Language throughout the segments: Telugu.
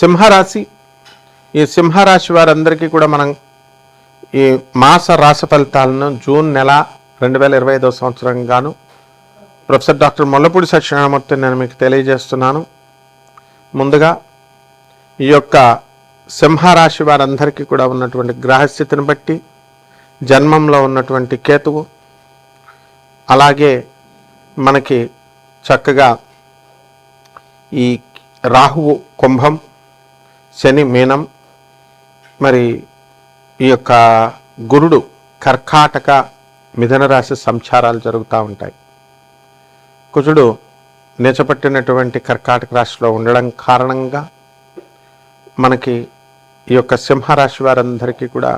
సింహరాశి. ఈ సింహరాశి వారందరికీ కూడా మనం ఈ మాస రాస ఫలితాలను జూన్ నెల రెండు వేల ఇరవై ఐదవ సంవత్సరం గాను ప్రొఫెసర్ డాక్టర్ ముల్లపూడి సత్యనారాయణమూర్తి నేను మీకు తెలియజేస్తున్నాను. ముందుగా ఈ యొక్క సింహరాశి వారందరికీ కూడా ఉన్నటువంటి గ్రహస్థితిని బట్టి జన్మంలో ఉన్నటువంటి కేతువు అలాగే మనకి చక్కగా ఈ రాహువు కుంభం శని మీనం మరి ఈ యొక్క గురుడు కర్కాటక మిథున రాశి సంచారాలు జరుగుతూ ఉంటాయి. కుజుడు నిజపట్టినటువంటి కర్కాటక రాశిలో ఉండడం కారణంగా మనకి ఈ యొక్క సింహరాశి వారందరికీ కూడా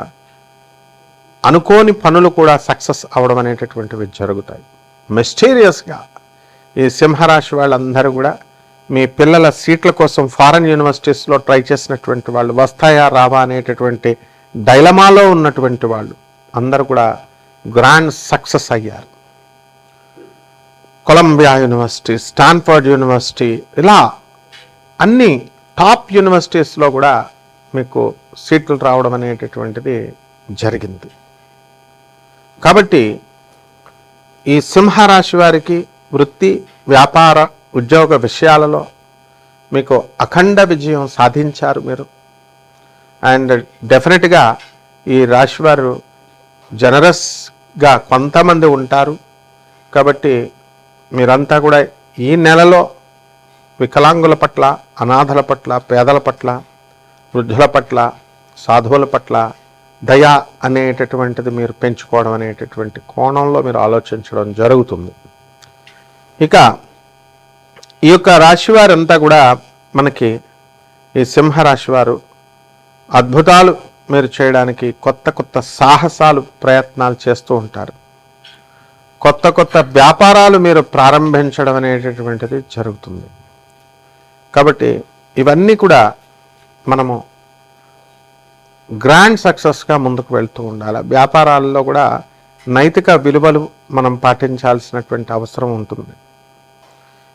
అనుకోని పనులు కూడా సక్సెస్ అవడం అనేటటువంటివి జరుగుతాయి. మిస్టీరియస్గా ఈ సింహరాశి వాళ్ళందరూ కూడా మీ పిల్లల సీట్ల కోసం ఫారెన్ యూనివర్సిటీస్లో ట్రై చేసినటువంటి వాళ్ళు వస్తాయా రావా అనేటటువంటి డైలమాలో ఉన్నటువంటి వాళ్ళు అందరూ కూడా గ్రాండ్ సక్సెస్ అయ్యారు. కొలంబియా యూనివర్సిటీ స్టాన్ఫర్డ్ యూనివర్సిటీ ఇలా అన్ని టాప్ యూనివర్సిటీస్లో కూడా మీకు సీట్లు రావడం అనేటటువంటిది జరిగింది. కాబట్టి ఈ సింహరాశి వారికి వృత్తి వ్యాపార ఉద్యోగ విషయాలలో మీకు అఖండ విజయం సాధించారు మీరు. అండ్ డెఫినెట్గా ఈ రాశి వారు జనరస్గా కొంతమంది ఉంటారు. కాబట్టి మీరంతా కూడా ఈ నెలలో వికలాంగుల పట్ల అనాథల పట్ల పేదల పట్ల వృద్ధుల పట్ల సాధువుల పట్ల దయ అనేటటువంటిది మీరు పెంచుకోవడం అనేటటువంటి కోణంలో మీరు ఆలోచించడం జరుగుతుంది. ఇక ఈ యొక్క రాశి వారంతా కూడా మనకి ఈ సింహరాశి వారు అద్భుతాలు మీరు చేయడానికి కొత్త కొత్త సాహసాలు ప్రయత్నాలు చేస్తూ ఉంటారు. కొత్త కొత్త వ్యాపారాలు మీరు ప్రారంభించడం అనేటటువంటిది జరుగుతుంది. కాబట్టి ఇవన్నీ కూడా మనము గ్రాండ్ సక్సెస్గా ముందుకు వెళ్తూ ఉండాలి. వ్యాపారాల్లో కూడా నైతిక విలువలు మనం పాటించాల్సినటువంటి అవసరం ఉంటుంది.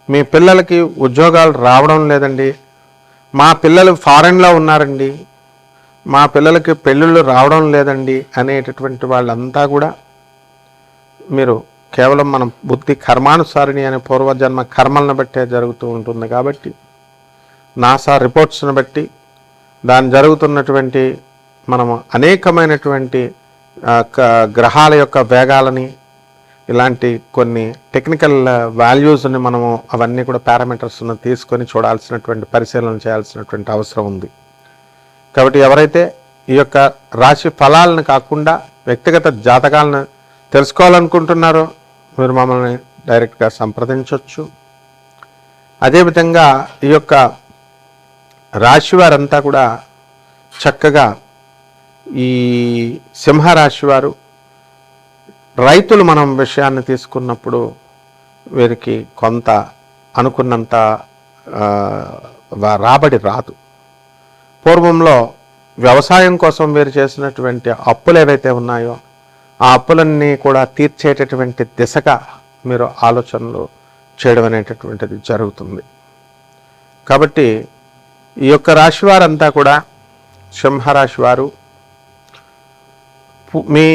మీ పిల్లలకి ఉద్యోగాలు రావడం లేదండి. మా పిల్లలు ఫారెన్లో ఉన్నారండి. మా పిల్లలకి పెళ్ళిళ్ళు రావడం లేదండి అనేటటువంటి వాళ్ళంతా కూడా మీరు కేవలం మనం బుద్ధి కర్మానుసారిణి అనే పూర్వజన్మ కర్మలను బట్టే జరుగుతూ ఉంటుంది కాబట్టి నాసా రిపోర్ట్స్ని బట్టి దాని జరుగుతున్నటువంటి మనము అనేకమైనటువంటి గ్రహాల యొక్క వేగాలని ఇలాంటి కొన్ని టెక్నికల్ వాల్యూస్ని uh, మనము అవన్నీ కూడా పారామీటర్స్ను తీసుకొని చూడాల్సినటువంటి పరిశీలన చేయాల్సినటువంటి అవసరం ఉంది. కాబట్టి ఎవరైతే ఈ యొక్క రాశి ఫలాలను కాకుండా వ్యక్తిగత జాతకాలను తెలుసుకోవాలనుకుంటున్నారో మీరు మమ్మల్ని డైరెక్ట్గా సంప్రదించవచ్చు అదేవిధంగా ఈ యొక్క రాశి వారంతా కూడా చక్కగా ఈ సింహరాశి వారు రైతులు మనం విషయాన్ని తీసుకున్నప్పుడు వీరికి కొంత అనుకున్నంత రాబడి రాదు. పూర్వంలో వ్యవసాయం కోసం వీరు చేసినటువంటి అప్పులు ఏవైతే ఉన్నాయో ఆ అప్పులన్నీ కూడా తీర్చేటటువంటి దిశగా మీరు ఆలోచనలు చేయడం అనేటటువంటిది జరుగుతుంది. కాబట్టి ఈ యొక్క రాశి వారంతా కూడా సింహరాశి వారు మీ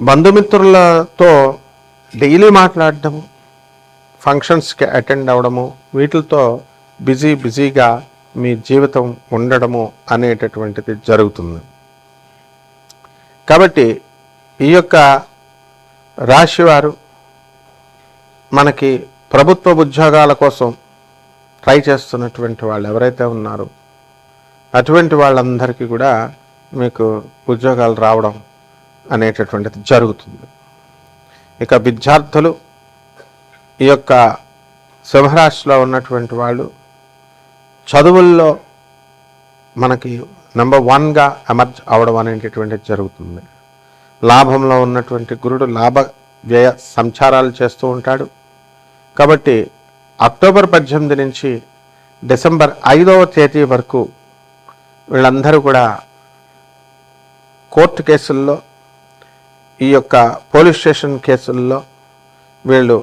బంధుమిత్రులతో డైలీ మాట్లాడటము ఫంక్షన్స్కి అటెండ్ అవ్వడము వీటితో బిజీ బిజీగా మీ జీవితం ఉండడము అనేటటువంటిది జరుగుతుంది. కాబట్టి ఈ యొక్క రాశివారు మనకి ప్రభుత్వ ఉద్యోగాల కోసం ట్రై చేస్తున్నటువంటి వాళ్ళు ఎవరైతే ఉన్నారో అటువంటి వాళ్ళందరికీ కూడా మీకు ఉద్యోగాలు రావడం అనేటటువంటిది జరుగుతుంది. ఇక విద్యార్థులు ఈ యొక్క సింహరాశిలో ఉన్నటువంటి వాళ్ళు చదువుల్లో మనకి నెంబర్ వన్గా ఎమర్జ్ అవడం అనేటటువంటిది జరుగుతుంది. లాభంలో ఉన్నటువంటి గురుడు లాభ వ్యయ సంచారాలు చేస్తూ ఉంటాడు. కాబట్టి అక్టోబర్ పద్దెనిమిది నుంచి డిసెంబర్ ఐదవ తేదీ వరకు వీళ్ళందరూ కూడా కోర్టు కేసుల్లో ఈ యొక్క పోలీస్ స్టేషన్ కేసుల్లో వీళ్ళు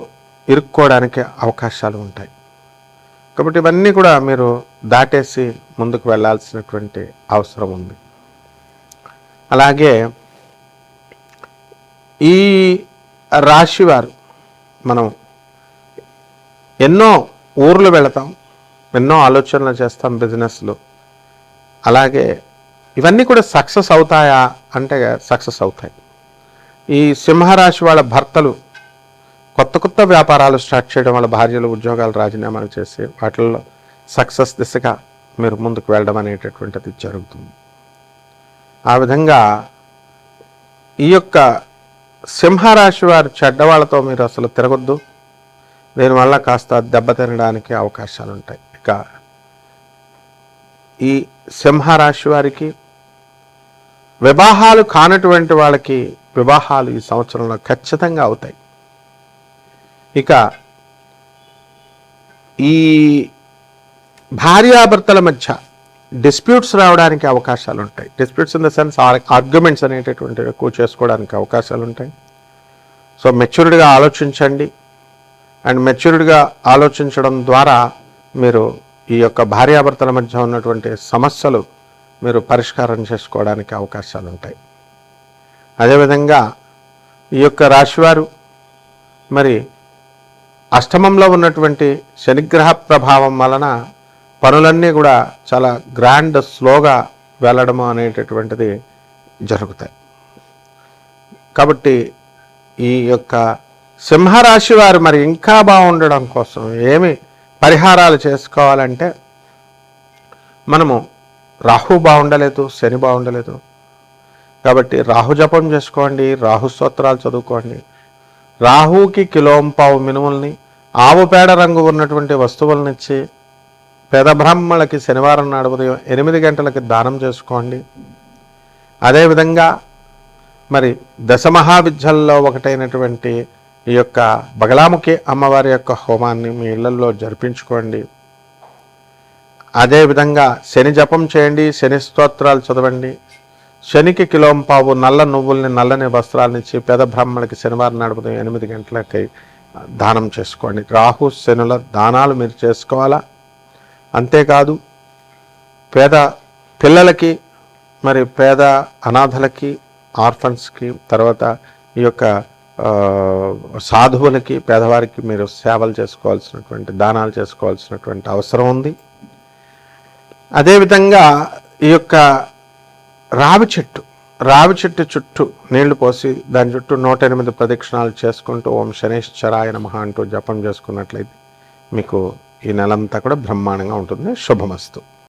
ఇరుక్కోవడానికి అవకాశాలు ఉంటాయి. కాబట్టి ఇవన్నీ కూడా మీరు దాటేసి ముందుకు వెళ్ళాల్సినటువంటి అవసరం ఉంది. అలాగే ఈ రాశి వారు మనం ఎన్నో ఊర్లు వెళతాం ఎన్నో ఆలోచనలు చేస్తాం బిజినెస్లు. అలాగే ఇవన్నీ కూడా సక్సెస్ అవుతాయా అంటే సక్సెస్ అవుతాయి. ఈ సింహరాశి వాళ్ళ భర్తలు కొత్త కొత్త వ్యాపారాలు స్టార్ట్ చేయడం వల్ల భార్యలు ఉద్యోగాలు రాజీనామాలు చేసి వాటిల్లో సక్సెస్ దిశగా మీరు ముందుకు వెళ్ళడం అనేటటువంటిది జరుగుతుంది. ఆ విధంగా ఈ యొక్క సింహరాశి వారు చెడ్డవాళ్ళతో మీరు అసలు తిరగొద్దు. దీనివల్ల కాస్త దెబ్బతినడానికి అవకాశాలు ఉంటాయి. ఇక ఈ సింహరాశి వారికి వివాహాలు కానటువంటి వాళ్ళకి వివాహాలు ఈ సంవత్సరంలో ఖచ్చితంగా అవుతాయి. ఇక ఈ భార్యాభర్తల మధ్య డిస్ప్యూట్స్ రావడానికి అవకాశాలు ఉంటాయి disputes in the sense arguments అనేటటువంటివి ఎక్కువ చేసుకోవడానికి అవకాశాలు ఉంటాయి సో మెచ్యూర్డ్గా ఆలోచించండి. అండ్ మెచ్యూర్డ్గా ఆలోచించడం ద్వారా మీరు ఈ యొక్క భార్యాభర్తల మధ్య ఉన్నటువంటి సమస్యలు మీరు పరిష్కారం చేసుకోవడానికి అవకాశాలు ఉంటాయి అదేవిధంగా ఈ యొక్క రాశివారు మరి అష్టమంలో ఉన్నటువంటి శనిగ్రహ ప్రభావం వలన పనులన్నీ కూడా చాలా గ్రాండ్ స్లోగా వెళ్ళడము అనేటటువంటిది జరుగుతాయి. కాబట్టి ఈ యొక్క సింహరాశి వారు మరి ఇంకా బాగుండడం కోసం ఏమి పరిహారాలు చేసుకోవాలంటే మనము రాహు బాగుండలేదు శని బాగుండలేదు కాబట్టి రాహు జపం చేసుకోండి రాహు స్తోత్రాలు చదువుకోండి. రాహుకి కిలోంపావు మినుముల్ని ఆవు పేడ రంగు ఉన్నటువంటి వస్తువులనిచ్చి పేద బ్రహ్మలకి శనివారం నాడు ఉదయం ఎనిమిది గంటలకి దానం చేసుకోండి. అదేవిధంగా మరి దశమహావిద్యల్లో ఒకటైనటువంటి ఈ యొక్క బగలాముఖి అమ్మవారి యొక్క హోమాన్ని మీ ఇళ్ళలో జరిపించుకోండి. అదేవిధంగా శని జపం చేయండి శని స్తోత్రాలు చదవండి శనికి కిలోంపావు నల్ల నువ్వుల్ని నల్లని వస్త్రాలనిచ్చి పేద బ్రాహ్మణులకి శనివారం నడుపుతాం ఎనిమిది గంటలకి దానం చేసుకోండి. రాహు శనుల దానాలు మీరు చేసుకోవాలా? అంతేకాదు పేద పిల్లలకి మరి పేద అనాథలకి ఆర్ఫన్స్కి తర్వాత ఈ యొక్క సాధువులకి పేదవారికి మీరు సేవలు చేసుకోవాల్సినటువంటి దానాలు చేసుకోవాల్సినటువంటి అవసరం ఉంది. అదేవిధంగా ఈ యొక్క రావి చెట్టు రావి చెట్టు చుట్టూ నీళ్ళు పోసి దాని చుట్టూ నూట ఎనిమిది ప్రదక్షిణాలు చేసుకుంటూ ఓం శనేశ్వరాయ నమ అంటూ జపం చేసుకున్నట్లయితే మీకు ఈ నెలంతా కూడా బ్రహ్మాండంగా ఉంటుంది. శుభమస్తు.